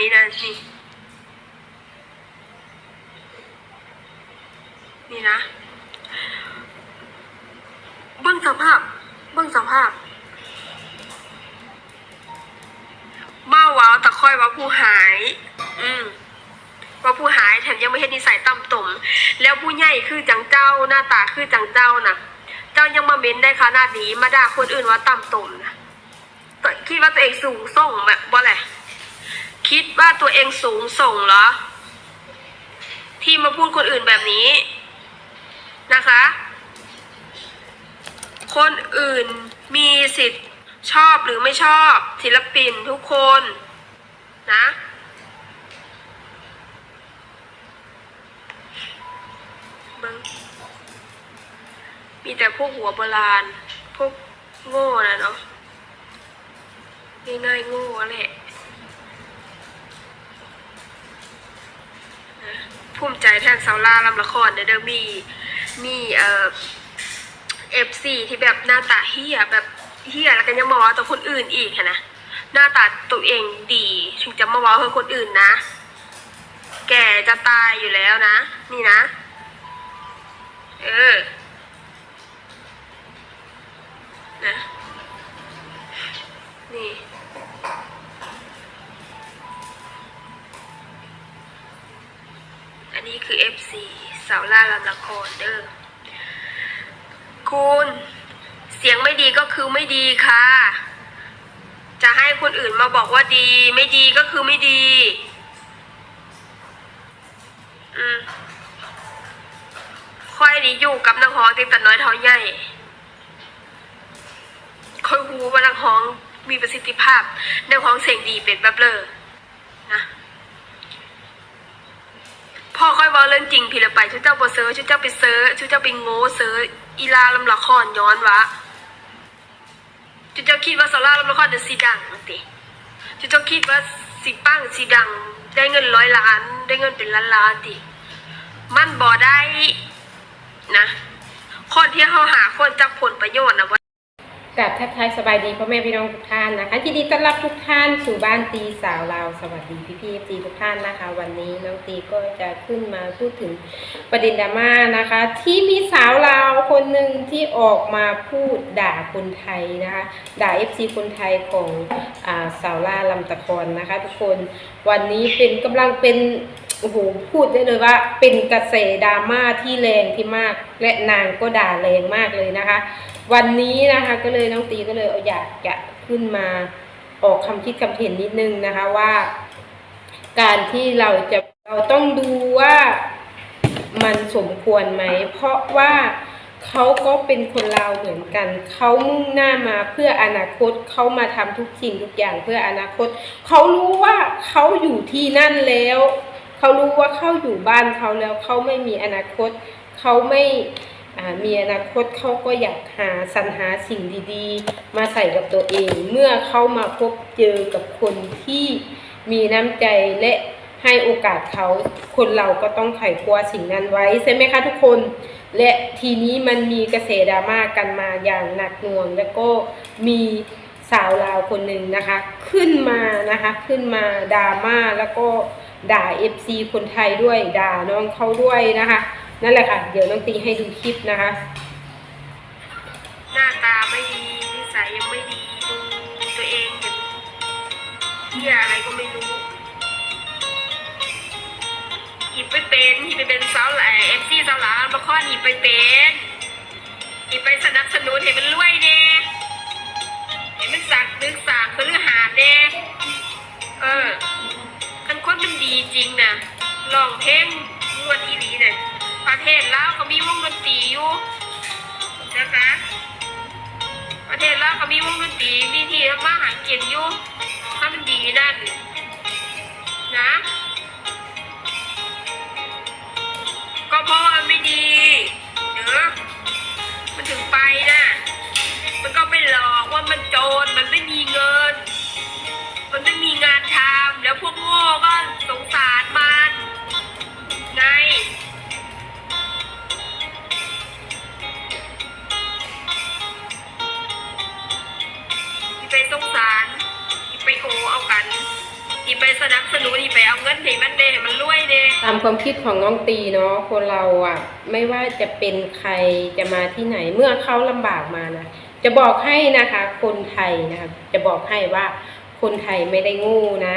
นี้นะนี่นี่นะเบื้องสภาพเบื้องสภาพมาว้าวตะค่อยว่าผู้หาย อืมว่าผู้หายแถมยังไม่เห็นนิสัยต่ำตม แล้วผู้ใหญ่คือจังเจ้าหน้าตาคือจังเจ้านะเจ้ายังมาเม้นได้ขนาดนี้มาด่าคนอื่นว่าต่ำตมนะคิดว่าตัวเองสูงส่งแบบว่าแหละ คิดว่าตัวเองสูงส่งเหรอ ที่มาพูดคนอื่นแบบนี้นะคะ คนอื่นมีสิทธิ์ชอบหรือไม่ชอบศิลปินทุกคนนะเบิ้งมีแต่พวกหัวโบราณ พวกโง่นะเนาะง่ายๆโง่แหละนะ ภูมิใจแทนสาวล่าลำละครเดอเด้อมีมีเอ่อเอฟซีที่แบบหน้าตาเฮียแบบเฮียแล้วก็ยังมาว่าตัวคนอื่นอีกอะนะหน้าตาตัวเองดีถึงจะมาว่าเพื่อคนอื่นนะ แกจะตายอยู่แล้วนะ นี่นะ เออนะนี่ อันนี้คือ FC สาวล่าลำละครเด้อคุณเสียงไม่ดีก็คือไม่ดีค่ะ จะให้คนอื่นมาบอกว่าดี ไม่ดีก็คือไม่ดี อืมค่อยนี้อยู่กับนักฮ้องตั้งแต่น้อยเท่าใหญ่ค่อยรู้ว่านักฮ้องมีประสิทธิภาพนักฮ้องเสียงดีเป็นแบบเลยนะ พ่อค่อยว่าเรื่องจริงพี่ละไปชุดเจ้าบอเซอร์ชุดเจ้าไปเซอร์ชุดเจ้าไปโง่เซอร์อีลาลำละครย้อนวะชุดเจ้าคิดว่าซาร่าลำละครจะสีดังมั้งติชุดเจ้าคิดว่าสีปั้งสีดัง ได้เงินร้อยล้าน ได้เงินเป็นล้านล้านติมันบ่ได้นะ คนที่เขาหาคนจากผลประโยชน์นะว่า กับทักทายสบายดีพ่อแม่พี่น้องทุกท่านนะคะยินดีต้อนรับทุกท่านสู่บ้านตีสาวลาวสวัสดีพี่พี่ตีทุกท่านนะคะ วันนี้น้องตีก็จะขึ้นมาพูดถึงประเด็นดราม่านะคะ ที่มีสาวลาวคนหนึ่งที่ออกมาพูดด่าคนไทยนะคะด่าเอฟซีคนไทยของอ่าสาวล่าลำตะคอนนะคะ ทุกคนวันนี้เป็นกำลังเป็นโอ้โหพูดได้เลยว่าเป็นกระแสดราม่าที่แรงที่มาก และนางก็ด่าแรงมากเลยนะคะ วันนี้นะคะก็เลยน้องตีก็เลยอยากจะขึ้นมาออกคำคิดคำเห็นนิดนึงนะคะว่า การที่เราจะเราต้องดูว่ามันสมควรไหม เพราะว่าเขาก็เป็นคนลาวเหมือนกัน เขามุ่งหน้ามาเพื่ออนาคต เขามาทำทุกสิ่งทุกอย่างเพื่ออนาคต เขารู้ว่าเขาอยู่ที่นั่นแล้ว เขารู้ว่าเขาอยู่บ้านเขาแล้ว เขาไม่มีอนาคต เขาไม่ มีอนาคตเขาก็อยากหาสรรหาสิ่งดีๆ มาใส่กับตัวเอง เมื่อเขามาพบเจอกับคนที่มีน้ำใจและให้โอกาสเขาคนเราก็ต้องไขควาสิ่งนั้นไว้ใช่ไหมคะทุกคน และทีนี้มันมีกระแสดราม่ากันมาอย่างหนักหน่วง แล้วก็มีสาวลาวคนหนึ่งนะคะ ขึ้นมานะคะขึ้นมาดราม่าแล้วก็ด่า FC คนไทยด้วยด่าน้องเขาด้วยนะคะ นั่นแหละค่ะ เดี๋ยวน้องตีให้ดูคลิปนะคะ หน้าตาไม่ดีนิสัยยังไม่ดีดูตัวเองเป็นเหี้ยอะไรก็ไม่รู้หยิบไปเป็นหยิบไปเป็นสาวแหล่เอฟซีสาวหลามาข้อหยิบไปเป็นหยิบไปสนับสนุนเห็นมันรวยเน่เห็นมันสักนึกสากคือเรื่องหาเน่เออคันคนมันดีจริงนะลองเพลงมวนอีหลีเนี่ย ประเทศลาวเขามีวงดนตรีอยู่นะคะประเทศลาวเขามีวงดนตรีมีที่ทำมาหากินอยู่ถ้ามันดีนั่นนะก็เพราะว่าไม่ดีเด้อมันถึงไปนะมันก็ไปหลอกว่ามันโจรมันไม่มีเงิน ความคิดของน้องตีเนาะคนเราอะ ไม่ว่าจะเป็นใครจะมาที่ไหน เมื่อเขาลำบากมานะจะบอกให้นะคะ คนไทยนะคะจะบอกให้ว่าคนไทยไม่ได้งูนะ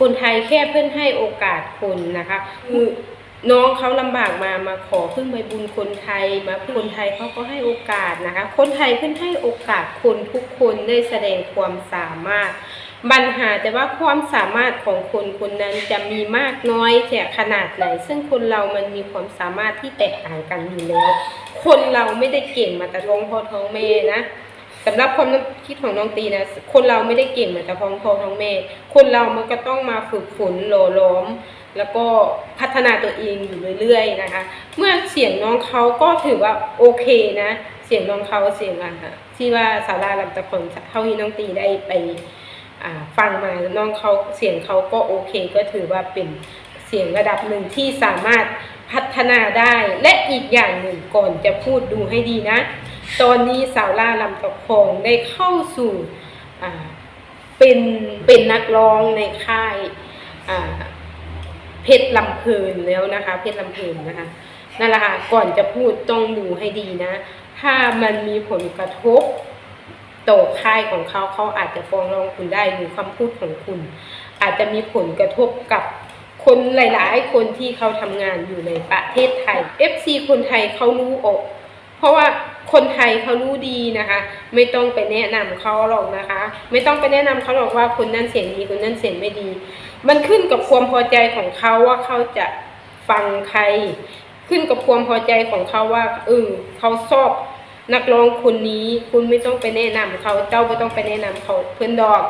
คนไทยแค่เพื่อนให้โอกาสคนนะคะคือน้องเขาลำบากมามาขอพึ่งใบบุญคนไทยมาคนไทยเขาก็ให้โอกาสนะคะ คนไทยเพื่อนให้โอกาสคนทุกคนได้แสดงความสามารถ ปัญหาแต่ว่าความสามารถของคนคนนั้นจะมีมากน้อยแต่ขนาดไหน ซึ่งคนเรามันมีความสามารถที่แตกต่างกันอยู่แล้ว คนเราไม่ได้เก่งมาแต่ท้องพ่อท้องแม่นะสำหรับความคิดของน้องตีนะ คนเราไม่ได้เก่งมาแต่ท้องพ่อท้องแม่ คนเรามันก็ต้องมาฝึกฝนหล่อหลอม แล้วก็พัฒนาตัวเองอยู่เรื่อยๆนะคะ เมื่อเสียงน้องเขาก็ถือว่าโอเคนะ เสียงน้องเขาเสียงอะค่ะที่ว่าสาราลำตะคองเท่าที่น้องตีได้ไป ฟังมาน้องเขาเสียงเขาก็โอเคก็ถือว่าเป็นเสียงระดับหนึ่งที่สามารถพัฒนาได้ และอีกอย่างหนึ่งก่อนจะพูดดูให้ดีนะ ตอนนี้สาวล่าลำตะคองได้เข้าสู่เป็นเป็นนักร้องในค่ายเพชรลำเพลินแล้วนะคะ เพชรลำเพลินนะคะนั่นแหละค่ะก่อนจะพูดต้องดูให้ดีนะ ถ้ามันมีผลกระทบ ต่อค่ายของเขาเขาอาจจะฟ้องร้องคุณได้หรือคำพูดของคุณ อาจจะมีผลกระทบกับคนหลาย ๆ คนที่เขาทำงานอยู่ในประเทศไทย FC คนไทยเขารู้ออก เพราะว่าคนไทยเขารู้ดีนะคะ ไม่ต้องไปแนะนำเขาหรอกนะคะ ไม่ต้องไปแนะนำเขาหรอกว่าคนนั้นเสียงดีคนนั้นเสียงไม่ดี มันขึ้นกับความพอใจของเขาว่าเขาจะฟังใคร ขึ้นกับความพอใจของเขาว่าเออเขาชอบ นักร้องคนนี้คุณไม่ต้องไปแนะนำเขาเจ้าไม่ต้องไปแนะนำเขาเพื่อนดอก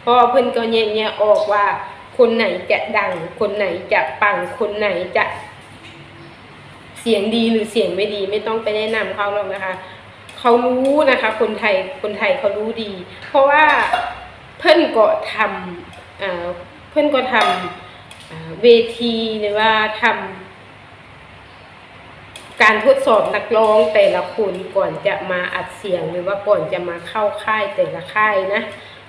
เพราะเพื่อนก็แยกๆออกว่า คนไหนจะดัง คนไหนจะปังคนไหนจะเสียงดีหรือเสียงไม่ดีไม่ต้องไปแนะนำเขาหรอกนะคะ เขารู้นะคะ คนไทยคนไทยเขารู้ดี เพราะว่าเพื่อนก็ทำเพื่อนก็ทำเวทีหรือว่าทำ การทดสอบนักร้องแต่ละคนก่อนจะมาอัดเสียงหรือว่าก่อนจะมาเข้าค่ายแต่ละค่ายนะ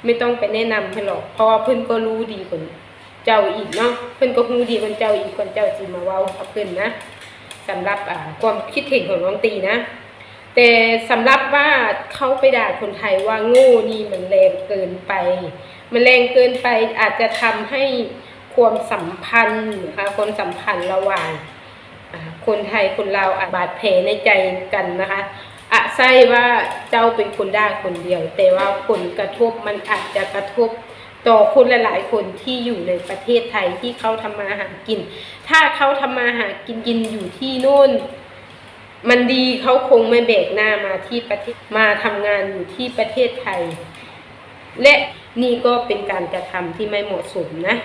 ไม่ต้องไปแนะนำให้หรอกเพราะว่าเพื่อนก็รู้ดีกว่าเจ้าอีกเนาะเพื่อนก็รู้ดีกว่าเจ้าอีกคนเจ้าจีมาเว้ากับเพื่อนนะสำหรับความคิดเห็นของน้องตีนะ แต่สำหรับว่าเขาไปด่าคนไทยว่าโง่นี่มันแรงเกินไป มันแรงเกินไปอาจจะทำให้ความสัมพันธ์นะคะความสัมพันธ์ระหว่าง คนไทยคนลาวอาจบาดแผลในใจกันนะคะอะใช่ว่าเจ้าเป็นคนได้คนเดียว แต่ว่าผลกระทบมันอาจจะกระทบต่อคนหลาย ๆ คนที่อยู่ในประเทศไทยที่เขาทำมาหากิน ถ้าเขาทำมาหากินกินอยู่ที่โน่น มันดีเขาคงไม่แบกหน้ามาที่ประเทศมาทำงานอยู่ที่ประเทศไทย และนี่ก็เป็นการกระทำที่ไม่เหมาะสมนะ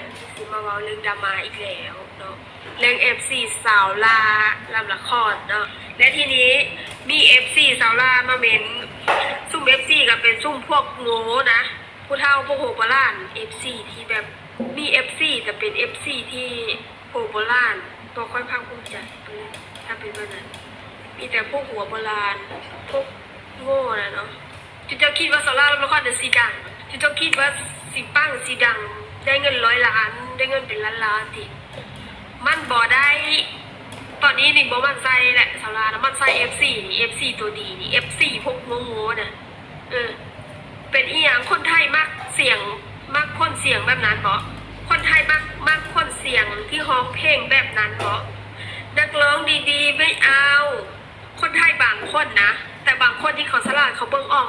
เว้าเรื่องดราม่าอีกแล้วเนาะเรื่อง FC สาวลาลำละครเนาะและทีนี้มี FC สาวลามาเมนซุ่ม FC ก็เป็นซุ่มพวกโง่นะผู้เฒ่าพวกโหโบราณ FC ที่แบบมี FC แต่เป็น FC ที่โหโบราณบ่ค่อยภาคภูมิใจถ้าเป็นแบบนั้นมีแต่พวกหัวโบราณพวกโง่นะเนาะจุดจ้าคิดว่าสาวลาลำละครจะสีดัง จุดเจ้าคิดว่าสีปังสีดัง ได้เงินร้อยล้าน ได้เงินเป็นล้านล้านติมันบ่ได้ ตอนนี้นี่บ่มันใส่แหละสาวลานะมันใส่ F4 นี่ F4 ตัวดีนี่ F4 พวกโง่ๆน่ะเออ เป็นอีหยังคนไทยมักเสียงมักคนเสียงแบบนั้นบ่คนไทยมักมักคนเสียงที่ร้องเพลงแบบนั้นบ่นักร้องดีๆไม่เอา คนไทยบางคนนะ แต่บางคนที่เขาสลาดเขาเบิ่งออก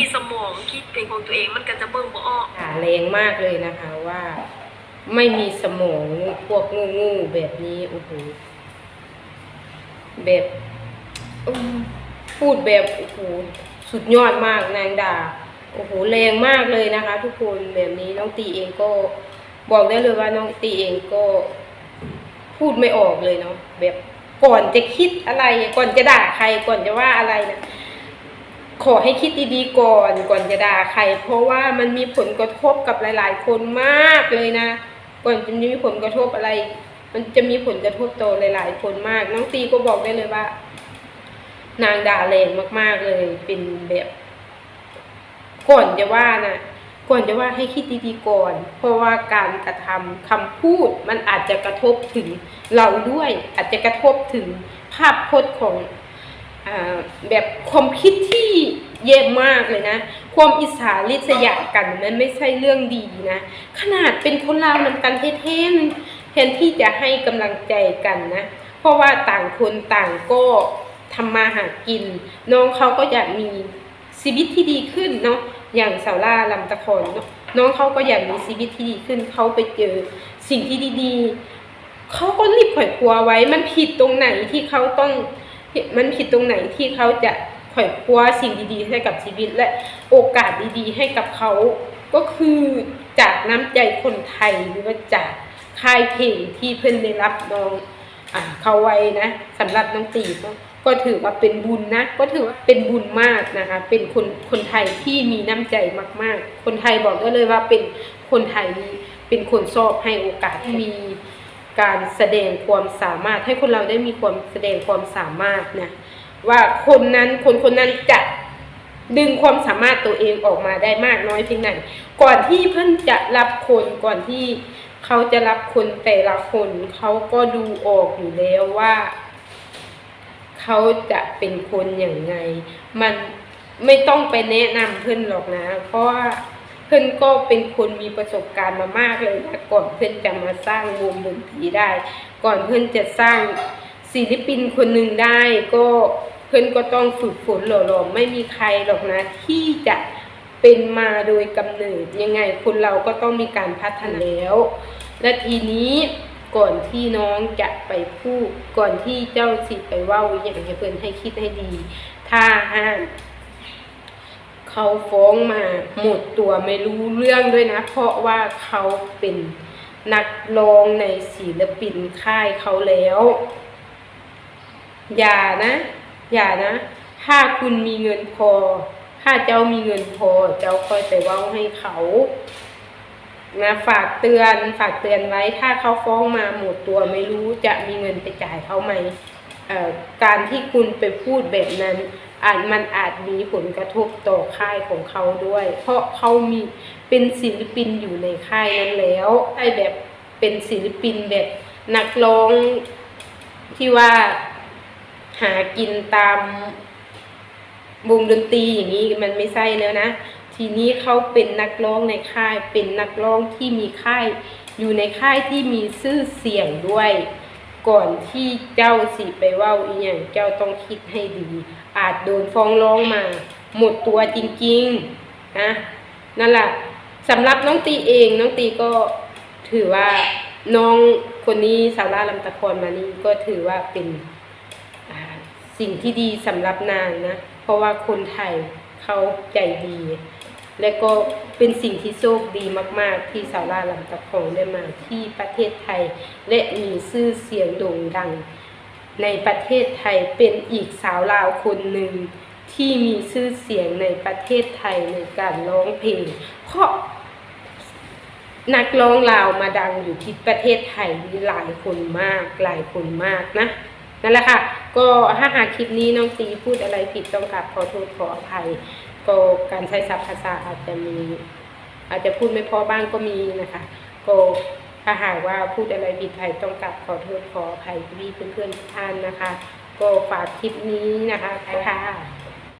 มีสมองคิดเป็นของตัวเองมันก็จะเบิ่งบ่ออกด่าแรงมากเลยนะคะว่า ไม่มีสมองพวกงูๆแบบนี้โอ้โหแบบพูดแบบโอ้โหสุดยอดมากนางด่าโอ้โหแรงมากเลยนะคะ ทุกคนแบบนี้น้องตีเองก็บอกได้เลยว่าน้องตีเองก็พูดไม่ออกเลยเนาะแบบก่อนจะคิดอะไร ก่อนจะด่าใครก่อนจะว่าอะไรนะ ขอให้คิดดีๆก่อนก่อนจะด่าใคร เพราะว่ามันมีผลกระทบกับหลายๆ คนมากเลยนะ ก่อนจะมีผลกระทบอะไร มันจะมีผลกระทบต่อหลาย ๆ คนมาก น้องตีก็บอกได้เลยว่า นางด่าแรงมาก ๆเลย เป็นแบบก่อนจะว่านะก่อนจะว่าให้คิดดีๆก่อน เพราะว่าการกระทำคำพูดมันอาจจะกระทบถึงเราด้วย อาจจะกระทบถึงภาพพจน์ของ แบบความคิดที่แย่มากเลยนะ ความอิจฉาริษยากันมันไม่ใช่เรื่องดีนะ ขนาดเป็นคนลาวมันกันเท่ๆแทนที่จะให้กำลังใจกันนะ เพราะว่าต่างคนต่างก็ทำมาหากิน น้องเขาก็อยากมีชีวิตที่ดีขึ้นเนาะอย่างสาวล่าลำตะคอนเนาะน้องเขาก็อยากมีชีวิตที่ดีขึ้นเขาไปเจอสิ่งที่ดีๆเขาก็รีบข่อยครัวไว้มันผิดตรงไหนที่เขาต้อง มันผิดตรงไหนที่เขาจะข่อยครัวสิ่งดีๆ ให้กับชีวิตและโอกาสดีๆ ให้กับเขา ก็คือจากน้ำใจคนไทยหรือว่าจากค่ายเพลงที่เพิ่อนได้รับน้องอ่าเขาไว้นะสำหรับน้องตีบก็ถือว่าเป็นบุญนะ ก็ถือว่าเป็นบุญมากนะคะ เป็นคนคนไทยที่มีน้ำใจมาก ๆ คนไทยบอกได้เลยว่าเป็นคนไทยดีเป็นคนชอบให้โอกาสมี การแสดงความสามารถ ให้คนเราได้มีความแสดงความสามารถนะว่าคนนั้นคนคนนั้นจะดึงความสามารถตัวเองออกมาได้มากน้อยเพียงไหนก่อนที่เพิ่อนจะรับคนก่อนที่เขาจะรับคนแต่ละคนเขาก็ดูออกอยู่แล้วว่าเขาจะเป็นคนอย่างไง มันไม่ต้องไปแนะนำเพื่อนหรอกนะ เพราะว่า เพื่อนก็เป็นคนมีประสบการณ์มามากเลยนะก่อนเพื่อนจะมาสร้างวงดนตรีได้ ก่อนเพื่อนจะสร้างศิลปินคนหนึ่งได้ก็เพื่อนก็ต้องฝึกฝนหล่อๆไม่มีใครหรอกนะที่จะเป็นมาโดยกำเนิดยังไงคนเราก็ต้องมีการพัฒนาแล้ว และทีนี้ก่อนที่น้องจะไปพูดก่อนที่เจ้าสิไปว่าอย่างให้เพื่อนให้คิดให้ดี ถ้าห้าม เขาฟ้องมาหมดตัวไม่รู้เรื่องด้วยนะ เพราะว่าเขาเป็นนักร้องในศิลปินค่ายเขาแล้ว อย่านะ อย่านะ ถ้าคุณมีเงินพอ ถ้าเจ้ามีเงินพอ เจ้าค่อยไปเว้าให้เขานะฝากเตือนฝากเตือนไว้ถ้าเขาฟ้องมาหมดตัวไม่รู้จะมีเงินไปจ่ายเขาไหมเออการที่คุณไปพูดแบบนั้น อาจมันอาจมีผลกระทบต่อค่ายของเขาด้วย เพราะเขามีเป็นศิลปินอยู่ในค่ายนั้นแล้วไอ้แบบเป็นศิลปินแบบนักร้องที่ว่าหากินตามวงดนตรีอย่างนี้มันไม่ใช่แล้วนะ ทีนี้เขาเป็นนักร้องในค่ายเป็นนักร้องที่มีค่ายอยู่ในค่ายที่มีชื่อเสียงด้วย ก่อนที่เจ้าสิไปว่าอีหยังเจ้าต้องคิดให้ดี อาจโดนฟ้องร้องมา หมดตัวจริงๆนะนั่นแหละสำหรับน้องตีเองน้องตีก็ถือว่าน้องคนนี้สาวราลำตะครมานี่ก็ถือว่าเป็นสิ่งที่ดีสำหรับนางนะ เพราะว่าคนไทยเขาใจดี และก็เป็นสิ่งที่โชคดีมาก ๆ ที่สาวลาลำตะคองได้มาที่ประเทศไทย และมีชื่อเสียงโด่งดัง ในประเทศไทยเป็นอีกสาวลาวคนหนึ่งที่มีชื่อเสียงในประเทศไทยในการร้องเพลง เพราะนักร้องลาวมาดังอยู่ที่ประเทศไทยนี่หลายคนมากหลายคนมากนะนั่นแหละค่ะ ก็ถ้าหากคลิปนี้น้องตีพูดอะไรผิดต้องกราบขอโทษขออภัย ก็การใช้ศัพท์ภาษาอาจจะมี อาจจะพูดไม่พอบ้างก็มีนะคะ ก็ ถ้าหากว่าพูดอะไรผิดไปต้องกลับขอโทษขออภัยพี่เพื่อนๆทุกท่านนะคะ ก็ฝากคลิปนี้นะคะค่ะ